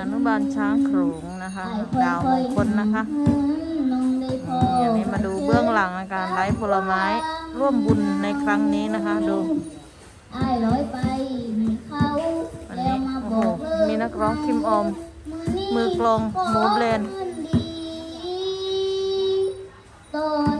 อนุบาลช้างโขลงนะคะ ดาวมงคลนะคะอันนี้มาดูเบื้องหลังการไลฟ์ผลไม้ร่วมบุญในครั้งนี้นะคะดูอันนี้โอ้โหมีนักร้องคิมออม มือกลองหมูเบรนด์ตอน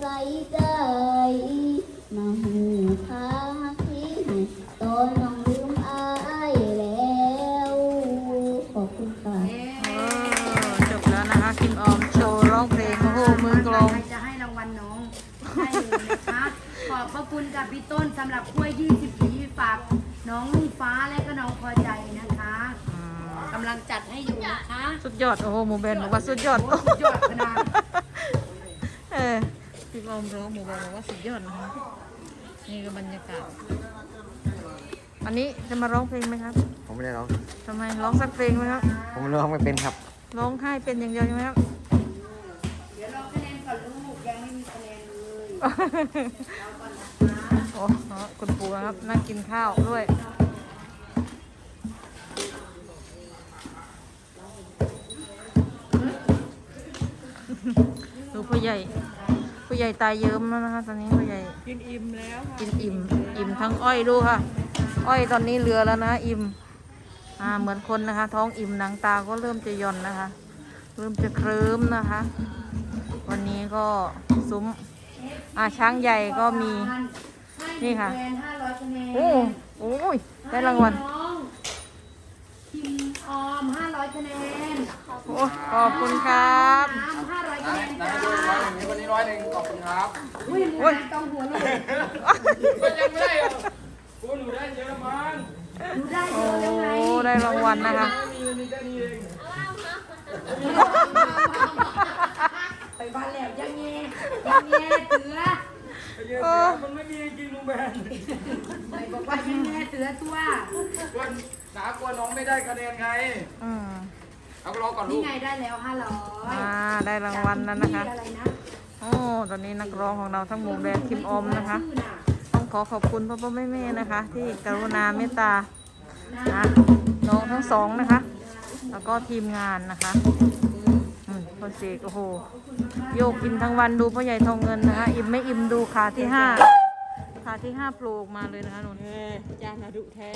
ใส่ใจมาหูขาที่โดนน้องลืมอายแล้ว ขอบคุณค่ะเออจบแล้วนะคะคิมออมโชว์ร้องเพลงโอ้โหมือกลองใครจะให้รางวัลน้องให้เลยนะคะขอบพระคุณกับพี่ต้นสำหรับกล้วย20ปีฝากน้องลุงฟ้าและก็น้องพอใจนะคะกำลังจัดให้อยู่นะคะ สุดยอด โอ้โหหมูแบนบอกว่าสุดยอดโอ้สุดยอดขนาดเออ คิมออมร้องหมูแบนบอกว่าสุดยอดนะคะนี่ก็บรรยากาศ อันนี้จะมาร้องเพลงไหมครับผมไม่ได้ร้อง ทำไมร้องสักเพลงไหมครับผมร้องไม่เป็นครับ ร้องไห้เป็นอย่างเดียวใช่ไหมครับ เดี๋ยวรอคะแนนก่อนลูกยังไม่มีคะแนนเลยโอ้โหคุณปู่นะครับนั่งกินข้าวด้วย ดูผู้ใหญ่ ผู้ใหญ่ตายเยิ้มแล้วนะคะ ตอนนี้ผู้ใหญ่กินอิ่มแล้วค่ะกินอิ่มอิ่มทั้งอ้อยดูค่ะ อ้อยตอนนี้เหลือแล้วนะ อิ่มอ่าเหมือนคนนะคะ ท้องอิ่มหนังตาก็เริ่มจะหย่อนนะคะ เริ่มจะเคลิ้มนะคะ วันนี้ก็ซุ้มอ่าช้างใหญ่ก็มีนี่ค่ะให้หงคะแนน500คะแนนโอ้โอ้ยได้รางวัล ให้น้องคิมออม 500คะแนนโอ้ขอบคุณครับน้ำ500คะแนนจ้าวันนี้ร้อยหนึ่งขอบคุณครับอุ้ยหมูนต้องหัวลูกก็ยังไม่ได้คุณหนูได้เยอะมั้งหนูได้เยโอ้อะแล้วไงได้รางวัลนะคะมีมีแค่นี้เองไปบ้านแล้วยังไงยังไงเสือ โอ้มันไม่มีจริงลุงแบนไปบอกว่ายังไงเสือตัวกลัวหนากลัวน้องไม่ได้คะแนนไง อืมเอารอก่อนลูนี่กไงได้แล้ว500อ่าได้รางวัลแล้วนะคะ อะไรนะโอ้ตอนนี้นักร้องของเราทั้งหมู่แบรนด์คิมออมนะคะ ชื่อน่ะต้องขอขอบคุณพ่อพ่อแม่แม่นะคะ ที่กรุณาเมตตานะน้องทั้งสองนะคะ แล้วก็ทีมงานนะคะอื มคนเสกโอ้โห โยกกินทั้งวันดูพ่อใหญ่ทองเงินนะคะอิ่มไม่อิ่มดูขาที่ห้าขาที่ห้าโผล่ออกมาเลยนะคะนุ่นเออจานนาดุแท้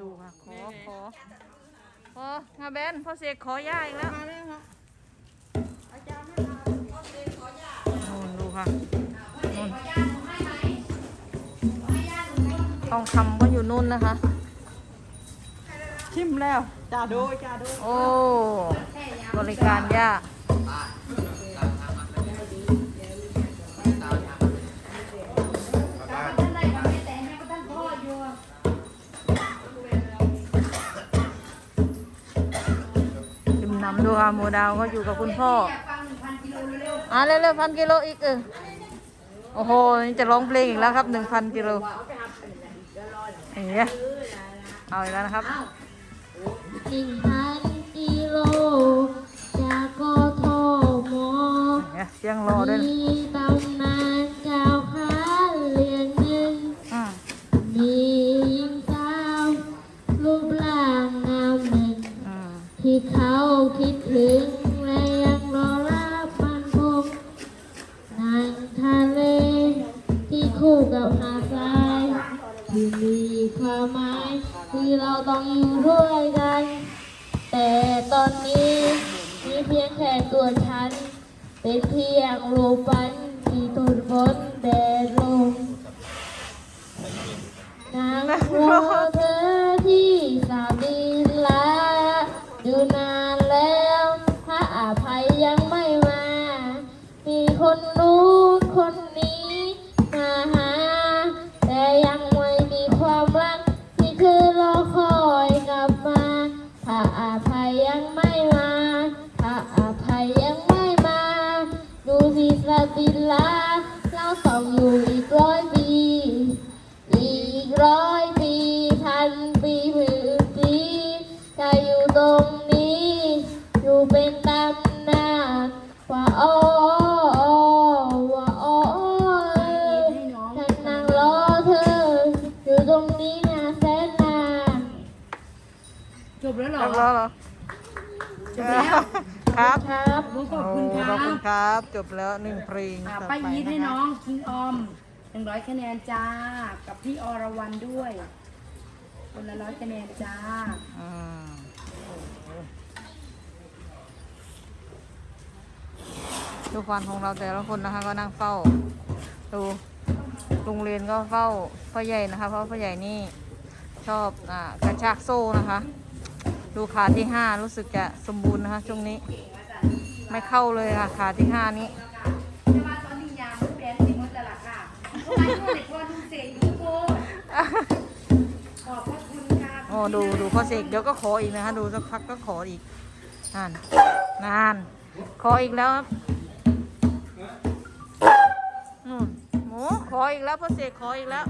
ดูค่ะขอขอของาแบนพ่อเสกขอย่าอีกแล้วมาแล้วค่ะนู่นดูค่ะนู่นทองคำก็อยู่นู่นนะคะ ชิมแล้วจ่าโดยจ่าโดยโอ้บริการย่าท่ จิมนำดูค่ะหมูดาวก็อยู่กับคุณพ่ออยากฟัง1,000กิโลเร็วอะเร็วๆพันกิโลอีกเออโอ้โหนี่จะร้องเพลงอีกแล้วครับหนึ่งพันกิโลเอ๋เอาอีกแล้วนะครับหนึ่งพันกิโลจากกทมเนี่ยเสียงรอด้วยนะมีตำนานกล่าวขานเรียนหนึ่งอืมมีหญิงสาวรูปร่างงามหนึ่งอืม ที่เขาคิดถึงและยังรอรับมันคงนางทะเล ที่คู่กับหาดทรายที่มีความหมายที่เราต้องอยู่ด้วยกัน แต่ตอนนี้มีเพียงแค่ตัวฉัน เป็นเพียงรูปฝันที่ถูกบนแดดลมนางรอเธ บแล้วเหรจอบแล้วเหรอจบแล้วครับครับขอบโอ้คุณคขรัอบคุณบครับ จบแล้วหนึ่งเพลงอ่าต่อป้าไปยีดให้นะคะน้องคิงออมหนึ่งร้อยคะแนนจ้า กับพี่อรวรรณด้วย คนละร้อยคะแนนจ้า อืมดูฟันของเราแต่ละคนนะคะ ก็นั่งเฝ้า ดูโรงเรียนก็เฝ้าพ่อใหญ่นะคะ เพราะพ่อใหญ่นี่ชอบอ่ากระชากโซ่นะคะ ดูขาที่ห้ารู้สึกจะสมบูรณ์นะคะช่วงนี้ ไม่เข้าเลยค่ะ ขาที่ห้านี้จะมาตอนนี้ยามแบนสิมดแล้วล่ะค่ะเพราะว่าช่วงเด็กพอดูเสียงยูโบขอบพระคุณค่ะโอ้ดูดูพ่อเสกเดี๋ยวก็ขออีกนะคะดูสักพักก็ขออีกนานนานขออีกแล้วครับนู่นหมูขออีกแล้วพ่อเสกขออีกแล้ว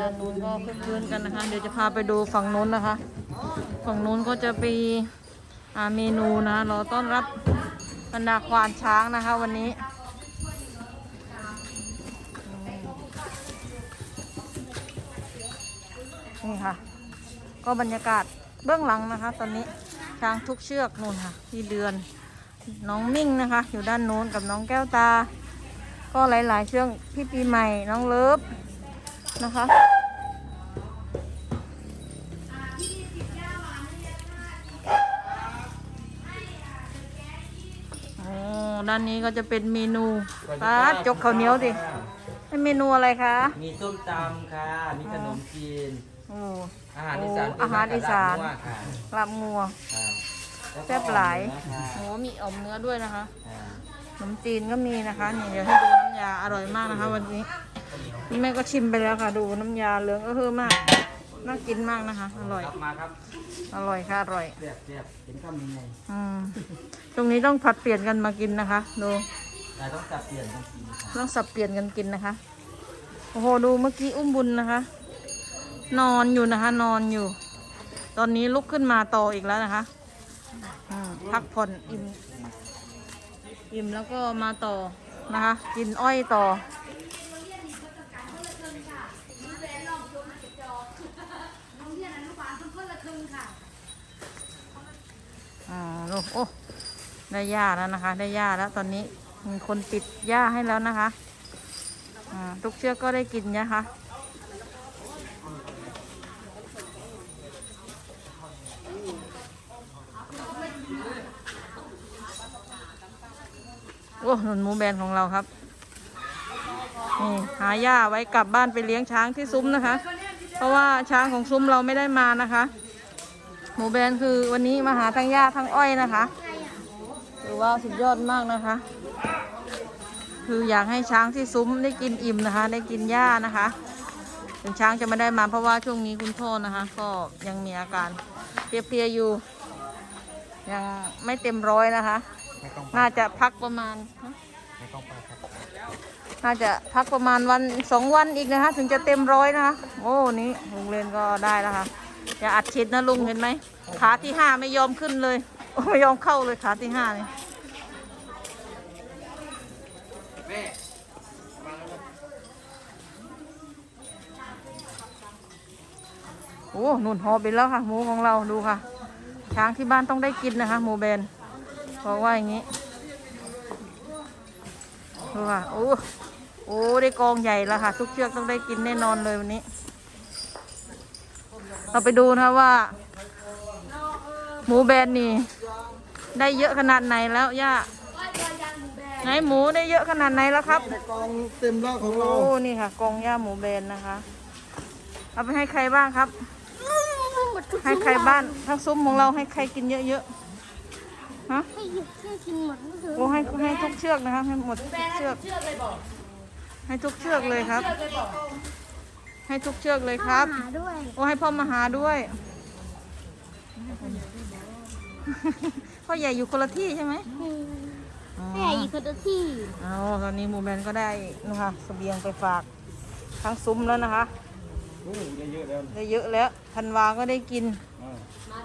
ด้านนู้นก็คึกคืนกันนะคะ เดี๋ยวจะพาไปดูฝั่งนู้นนะคะ ฝั่งนู้นก็จะมีอ่าเมนูนะรอต้อนรับบรรดาควานช้างนะคะ วันนี้นี่ค่ะ ก็บรรยากาศเบื้องหลังนะคะ ตอนนี้ช้างทุกเชือกนู่นค่ะพี่เดือนน้องมิ่งนะคะ อยู่ด้านโน้นกับน้องแก้วตา ก็หลายๆเชือกพี่ปีใหม่น้องเลิฟ นะคะ โอ้ด้านนี้ก็จะเป็นเมนูปลาจกข้าวเหนียวดิเป็นเมนูอะไรคะ มีส้มตำค่ะ มีขนมจีน โอ้ อาหารอีสานโอ้อาหารอีสาน เป็แบบค่ะลาบงัวค่ะล้วก็แซ่บหลายอ่อนโอ้มีอ่อมเนื้อด้วยนะคะอ่าข นมจีนก็มีนะคะ นี่เดี๋ยวให้ดูน้ำยาอร่อยมากนะคะ วันนี้แม่ก็ชิมไปแล้วค่ะ ดูน้ำยาเหลืองก็คือมากน่ากินมากนะคะ อร่อยครับมาครับอร่อยค่ะอร่อย เรียบเรียบเห็นข้าวมีไงอืมช่วงนี้ต้องผลัดเปลี่ยนกันมากินนะคะ ดู แต่ต้องจับเปลี่ยนต้องกินค่ะต้องสับเปลี่ยนกันกินนะคะ โอ้โห ดูเมื่อกี้อุ้มบุญนะคะ นอนอยู่นะคะ นอนอยู่ ตอนนี้ลุกขึ้นมาต่ออีกแล้วนะคะอืมพักผ่อนอิ่ม อิ่มแล้วก็มาต่อนะคะ กินอ้อยต่อองเรียนอนุบาลเพิ่งคนละครึ่งค่ะอ่าลูกโอ้ได้หญ้าแล้วนะคะ ได้หญ้าแล้วตอนนี้มีคนปิดหญ้าให้แล้วนะคะ อ่าทุกเชือกก็ได้กินนะคะ อ้หนุนหมูแบนของเราครับนี่หาหญ้าไว้กลับบ้านไปเลี้ยงช้างที่ซุ้มนะคะ เพราะว่าช้างของซุ้มเราไม่ได้มานะคะ หมูแบนคือวันนี้มาหาทั้งหญ้าทั้งอ้อยนะคะถือว่าสุดยอดมากนะคะ คืออยากให้ช้างที่ซุ้มได้กินอิ่มนะคะ ได้กินหญ้านะคะถึงช้างจะไม่ได้มาเพราะว่าช่วงนี้คุณพ่อนะคะ ก็ยังมีอาการเพลียๆอยู่ ยังไม่เต็มร้อยนะคะ น่าจะพักประมาณฮะน่าจะพักประมาณวันสองวันอีกนะคะ ถึงจะเต็มร้อยนะคะ โอ้นี่โรงเรียนก็ได้แล้วค่ะอย่าอัดชิดนะลุงเห็นไหมขาที่ห้าไม่ยอมขึ้นเลยโอ้ไม่ยอมเข้าเลยขาที่ห้านี่โอ้นุ่นหอไปแล้วค่ะหมูของเราดูค่ะ ช้างที่บ้านต้องได้กินนะคะหมูแบน บอกว่าอย่างนี้ดูค่ะโอ้โอ้ได้กองใหญ่แล้วค่ะ ทุกเชือกต้องได้กินแน่นอนเลยวันนี้ เราไปดูนะคะว่า หมูแบนนี่ ได้เยอะขนาดไหนแล้วย่าไหนหมูได้เยอะขนาดไหนแล้วครับกองเต็มแล้วของโอ้เรานี่ค่ะกองย่าหมูแบนนะคะ เอาไปให้ใครบ้างครับ ให้ใครบ้านทั้งซุ้มของเราให้ใครกินเยอะๆ ฮะให้ให้กินหมดก็คือโอ้ให้ให้ทุกเชือกนะครับให้หมดทุกเชือก เชื่อเลยบอกให้ทุกเชือกเลยครับ เชื่อเลยบอกให้ทุกเชือกเลยครับ หาด้วยโอ้ให้พ่อมาหาด้วยอพ่อใหญ่อยู่คนละที่ใช่ไหมอ๋อแม่อีกคนละที่เอาตอนนี้หมูแบนก็ได้นะคะเสบียงไปฝากทั้งซุ้มแล้วนะคะ โอ้ได้เยอะแล้วได้เยอะแล้วธันวาก็ได้กินอ่า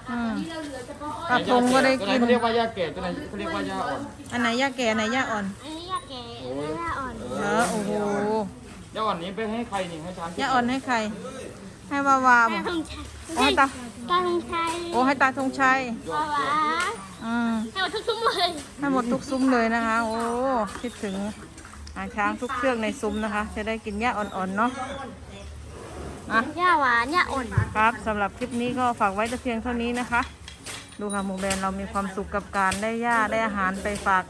อืมเราเหลือเฉพาะกระทงก็ได้กินตัวไหเขาเรียกว่ายาแก่ตัวไหนเขาเรียกว่ายาอ่อนอันไหนย่าแก่อันไหนย่าอ่อน อันนี้ยาแก่อันนี้ยาอ่อนเออโอ้โหยาอ่อนนี้ไปให้ใครนี่ให้ช้างย่าอ่อนให้ใคร ให้วาวาบตาอกธงชัยโอ้ให้ตาตาธงชัยโอ้ให้ตาธงชัยว้าวาอืมให้หมดทุกซุ้มเลยให้หมดทุกซุ้มเลยนะคะ โอ้คิดถึงอาช้างทุกเชือกในซุ้มนะคะ จะได้กินหญ้าอ่อนๆเนาะ อะยาหวานยาอ่อนครับสำหรับคลิปนี้ก็ฝากไว้แต่เพียงเท่านี้นะคะ ดูค่ะหมูแบรนด์เรามีความสุขกับการได้หญ้าได้อาหารไปฝาก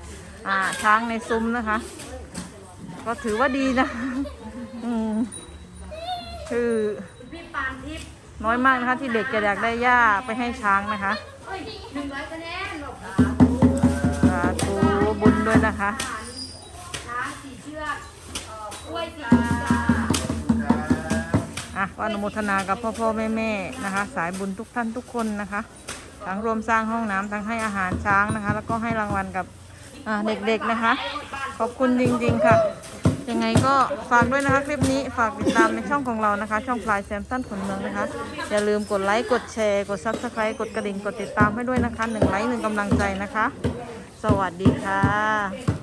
อ่าช้างในซุ้มนะคะ ก็ถือว่าดีนะอืมคือพี่ปานทิพย์น้อยมากนะคะที่เด็กจะอยากได้หญ้าไปให้ช้างนะคะเฮ้ยหนึ่งร้อยคะแนนบอกค่ะสาธุบุญด้วยนะคะ อะก็อนุโมทนากับพ่อพ่อแม่แม่นะคะ สายบุญทุกท่านทุกคนนะคะ ทั้งรวมสร้างห้องน้ำทั้งให้อาหารช้างนะคะ แล้วก็ให้รางวัลกับเด็กๆนะคะ ขอบคุณจริงๆค่ะยังไงก็ฝากด้วยนะคะคลิปนี้ฝากติดตามในช่องของเรานะคะ ช่องพลายแซมสันขนเมืองนะคะ อย่าลืมกดไลค์กดแชร์ กดซับสไครต์กดกระดิ่งกดติดตามให้ด้วยนะคะหนึ่งไลค์หนึ่งกำลังใจนะคะ สวัสดีค่ะ